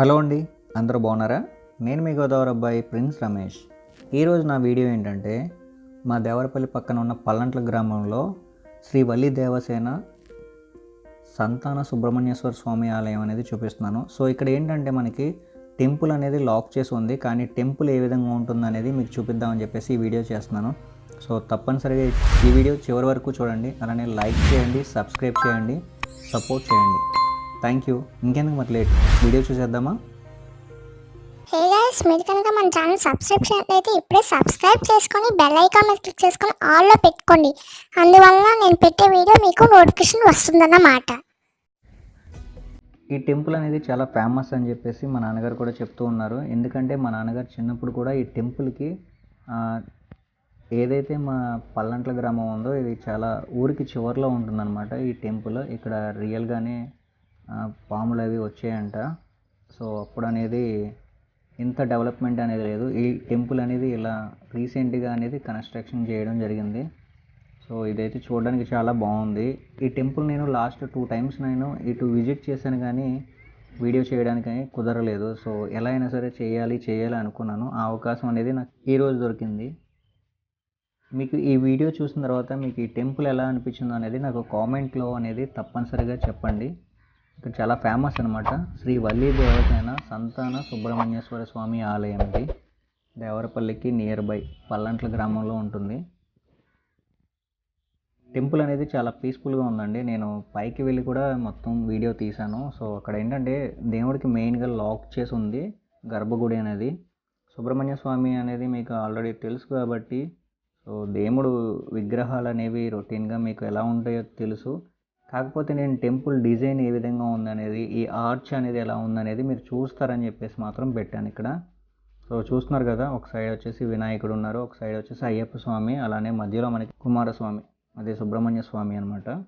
Hello అండి అందరూ బాగున్నారా? నేను మీ గోదావరి అబ్బాయి ప్రిన్స్ రమేష్. ఈరోజు నా వీడియో ఏంటంటే మా దేవరపల్లి పక్కన ఉన్న పల్లంట్ల గ్రామంలో శ్రీ వల్లి దేవసేన సంతాన సుబ్రహ్మణ్యేశ్వర స్వామి ఆలయం అనేది చూపిస్తున్నాను. సో ఇక్కడ ఏంటంటే మనకి టెంపుల్ అనేది లాక్ చేసి ఉంది. కానీ టెంపుల్ ఏ విధంగా ఉంటుంది అనేది మీకు చూపిద్దామని చెప్పేసి ఈ వీడియో చేస్తున్నాను. సో తప్పనిసరిగా ఈ వీడియో చివరి వరకు చూడండి. అలానే లైక్ చేయండి సబ్స్క్రైబ్ చేయండి సపోర్ట్ చేయండి. Thank you. ఇంకెందుకు మరి లేట్? వీడియో చూసేద్దామా? హే గైస్ మీరు కనుక మన ఛానల్ సబ్స్క్రైబ్ చేయట్లయితే ఇప్పుడే సబ్స్క్రైబ్ చేసుకొని బెల్ ఐకాన్ మీద క్లిక్ చేసుకొని ఆల్లో పెట్టుకోండి. అందువల్ల నేను పెట్టే వీడియో మీకు నోటిఫికేషన్ వస్తుందన్నమాట. ఈ టెంపుల్ అనేది చాలా ఫేమస్ అని చెప్పేసి మా నాన్నగారు కూడా చెప్తూ ఉన్నారు. ఎందుకంటే మా నాన్నగారు చిన్నప్పుడు కూడా ఈ టెంపుల్కి ఏదైతే మా పల్లంట్ల గ్రామం ఉందో ఇది చాలా ఊరికి చివరిలో ఉంటుందన్నమాట ఈ టెంపుల్. ఇక్కడ రియల్గానే పాములు అవి వచ్చాయంట. సో అప్పుడు అనేది ఇంత డెవలప్మెంట్ అనేది లేదు. ఈ టెంపుల్ అనేది ఇలా రీసెంట్గా అనేది కన్స్ట్రక్షన్ చేయడం జరిగింది. సో ఇదైతే చూడడానికి చాలా బాగుంది. ఈ టెంపుల్ నేను లాస్ట్ టూ టైమ్స్ నేను ఇటు విజిట్ చేశాను కానీ వీడియో చేయడానికి కుదరలేదు. సో ఎలా అయినా సరే చేయాలి చేయాలి అనుకున్నాను. ఆ అవకాశం అనేది నాకు ఈ రోజు దొరికింది. మీకు ఈ వీడియో చూసిన తర్వాత మీకు ఈ టెంపుల్ ఎలా అనిపించిందో అనేది నాకు కామెంట్లో అనేది తప్పనిసరిగా చెప్పండి. ఇక్కడ చాలా ఫేమస్ అనమాట శ్రీ వల్లి దేవసేన సంతాన సుబ్రహ్మణ్యేశ్వర స్వామి ఆలయం ఇది దేవరపల్లికి నియర్ బై పల్లంట్ల గ్రామంలో ఉంటుంది. టెంపుల్ అనేది చాలా పీస్ఫుల్గా ఉందండి. నేను పైకి వెళ్ళి కూడా మొత్తం వీడియో తీశాను. సో అక్కడ ఏంటంటే దేవుడికి మెయిన్గా లాక్ చేసి ఉంది గర్భగుడి అనేది. సుబ్రహ్మణ్య స్వామి అనేది మీకు ఆల్రెడీ తెలుసు కాబట్టి సో దేవుడు విగ్రహాలు అనేవి రొటీన్గా మీకు ఎలా ఉంటాయో తెలుసు. కాకపోతే నేను టెంపుల్ డిజైన్ ఏ విధంగా ఉందనేది ఈ ఆర్చ్ అనేది ఎలా ఉందనేది మీరు చూస్తారని చెప్పేసి మాత్రం పెట్టాను ఇక్కడ. సో చూస్తున్నారు కదా ఒక సైడ్ వచ్చేసి వినాయకుడు ఉన్నారు ఒక సైడ్ వచ్చేసి అయ్యప్ప స్వామి అలానే మధ్యలో మనకి కుమారస్వామి అదే సుబ్రహ్మణ్య స్వామి అనమాట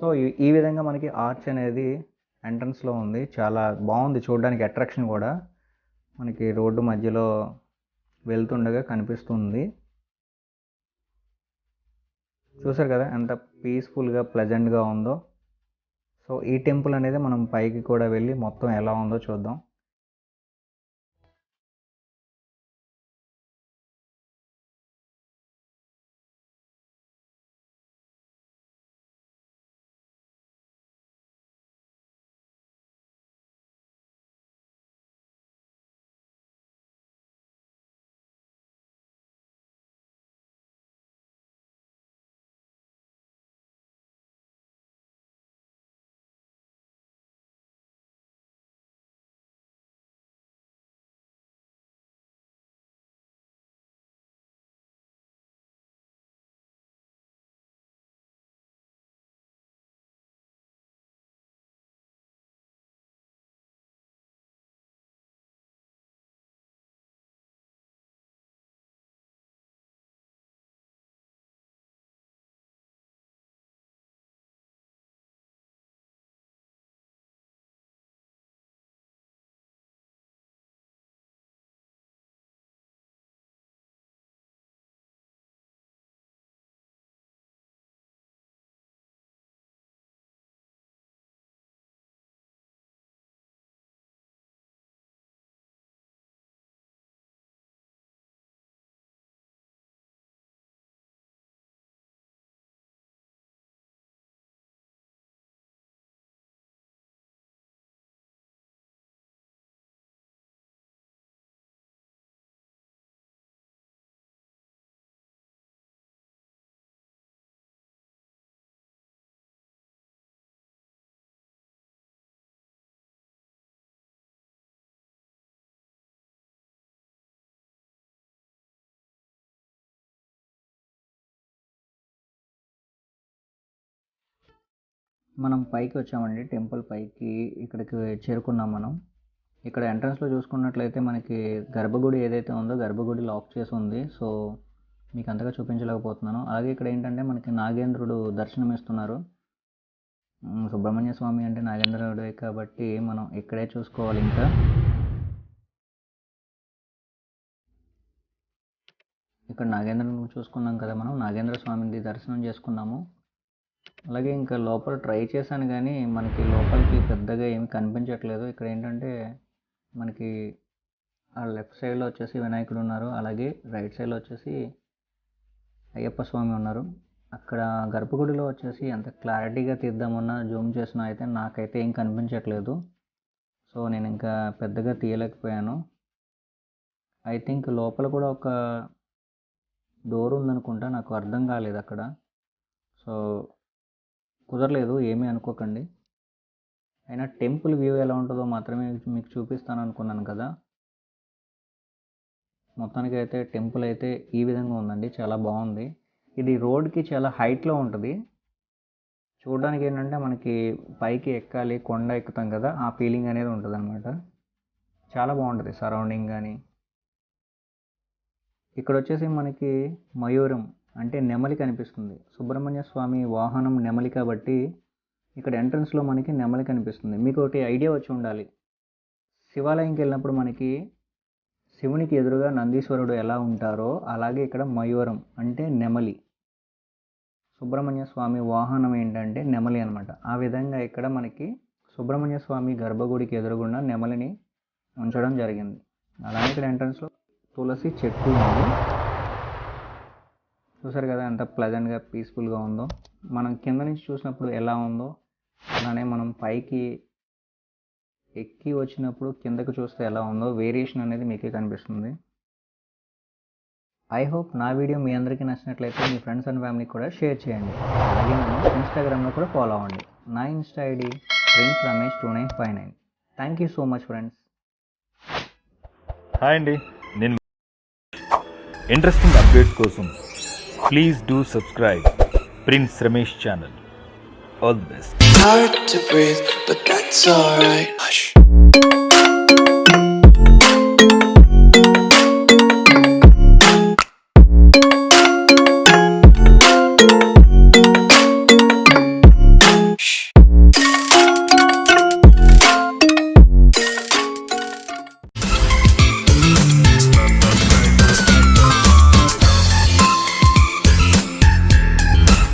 సో ఈ- ఈ విధంగా మనకి ఆర్చ్ అనేది ఎంట్రన్స్లో ఉంది. చాలా బాగుంది చూడడానికి అట్రాక్షన్ కూడా. మనకి రోడ్డు మధ్యలో వెళ్తుండగా కనిపిస్తుంది. చూసారు కదా ఎంత పీస్ఫుల్గా ప్లెజెంట్గా ఉందో. సో ఈ టెంపుల్ అనేది మనం పైకి కూడా వెళ్ళి మొత్తం ఎలా ఉందో చూద్దాం. మనం పైకి వచ్చామండి. టెంపుల్ పైకి ఇక్కడికి చేరుకున్నాం మనం. ఇక్కడ ఎంట్రన్స్లో చూసుకున్నట్లయితే మనకి గర్భగుడి ఏదైతే ఉందో గర్భగుడి లాక్ చేసి ఉంది. సో మీకు అంతగా చూపించలేకపోతున్నాను. అలాగే ఇక్కడ ఏంటంటే మనకి నాగేంద్రుడు దర్శనం ఇస్తున్నారు. సుబ్రహ్మణ్య స్వామి అంటే నాగేంద్రుడే కాబట్టి మనం ఇక్కడే చూసుకోవాలి ఇంకా. ఇక్కడ నాగేంద్రుని చూసుకున్నాం కదా మనం. నాగేంద్ర స్వామిని దర్శనం చేసుకున్నాము. అలాగే ఇంకా లోపల ట్రై చేశాను కానీ మనకి లోపలికి పెద్దగా ఏమి కనిపించట్లేదు. ఇక్కడ ఏంటంటే మనకి ఆ లెఫ్ట్ సైడ్లో వచ్చేసి వినాయకుడు ఉన్నారు. అలాగే రైట్ సైడ్లో వచ్చేసి అయ్యప్ప స్వామి ఉన్నారు. అక్కడ గర్భగుడిలో వచ్చేసి ఎంత క్లారిటీగా తీద్దామన్నా జూమ్ చేసినా అయితే నాకైతే ఏం కనిపించట్లేదు. సో నేను ఇంకా పెద్దగా తీయలేకపోయాను. ఐ థింక్ లోపల కూడా ఒక డోర్ ఉందనుకుంటా. నాకు అర్థం కాలేదు అక్కడ. సో కుదరలేదు ఏమీ అనుకోకండి. అయినా టెంపుల్ వ్యూ ఎలా ఉంటుందో మాత్రమే మీకు చూపిస్తాను అనుకున్నాను కదా. మొత్తానికి అయితే టెంపుల్ అయితే ఈ విధంగా ఉందండి చాలా బాగుంది. ఇది రోడ్కి చాలా హైట్లో ఉంటుంది. చూడడానికి ఏంటంటే మనకి పైకి ఎక్కాలి కొండ ఎక్కుతాం కదా ఆ ఫీలింగ్ అనేది ఉంటుంది అనమాట చాలా బాగుంటుంది సరౌండింగ్ కానీ ఇక్కడ వచ్చేసి మనకి మయూరం అంటే నెమలి కనిపిస్తుంది. సుబ్రహ్మణ్య స్వామి వాహనం నెమలి కాబట్టి ఇక్కడ ఎంట్రన్స్లో మనకి నెమలి కనిపిస్తుంది. మీకు ఒకటి ఐడియా వచ్చి ఉండాలి. శివాలయంకి వెళ్ళినప్పుడు మనకి శివునికి ఎదురుగా నందీశ్వరుడు ఎలా ఉంటారో అలాగే ఇక్కడ మయూరం అంటే నెమలి. సుబ్రహ్మణ్య స్వామి వాహనం ఏంటంటే నెమలి అనమాట ఆ విధంగా ఇక్కడ మనకి సుబ్రహ్మణ్య స్వామి గర్భగుడికి ఎదురుగుండా నెమలిని ఉంచడం జరిగింది. అలాగే ఇక్కడ ఎంట్రన్స్లో తులసి చెట్టు ఉంది. చూసారు కదా ఎంత ప్లెజెంట్గా పీస్ఫుల్గా ఉందో? మనం కింద నుంచి చూసినప్పుడు ఎలా ఉందో అలానే మనం పైకి ఎక్కి వచ్చినప్పుడు కిందకు చూస్తే ఎలా ఉందో వేరియేషన్ అనేది మీకే కనిపిస్తుంది. ఐ హోప్ నా వీడియో మీ అందరికీ నచ్చినట్లయితే మీ ఫ్రెండ్స్ అండ్ ఫ్యామిలీకి కూడా షేర్ చేయండి. అలాగే నన్ను ఇన్స్టాగ్రామ్లో కూడా ఫాలో అవ్వండి. నా Insta ID prince Ramesh two nine five nine thank you so much friends hi అండి. నేను ఇంట్రెస్టింగ్ అప్డేట్స్ కోసం Please do subscribe Prince Ramesh channel. All the best. Hard to breathe, but that's alright. Hush.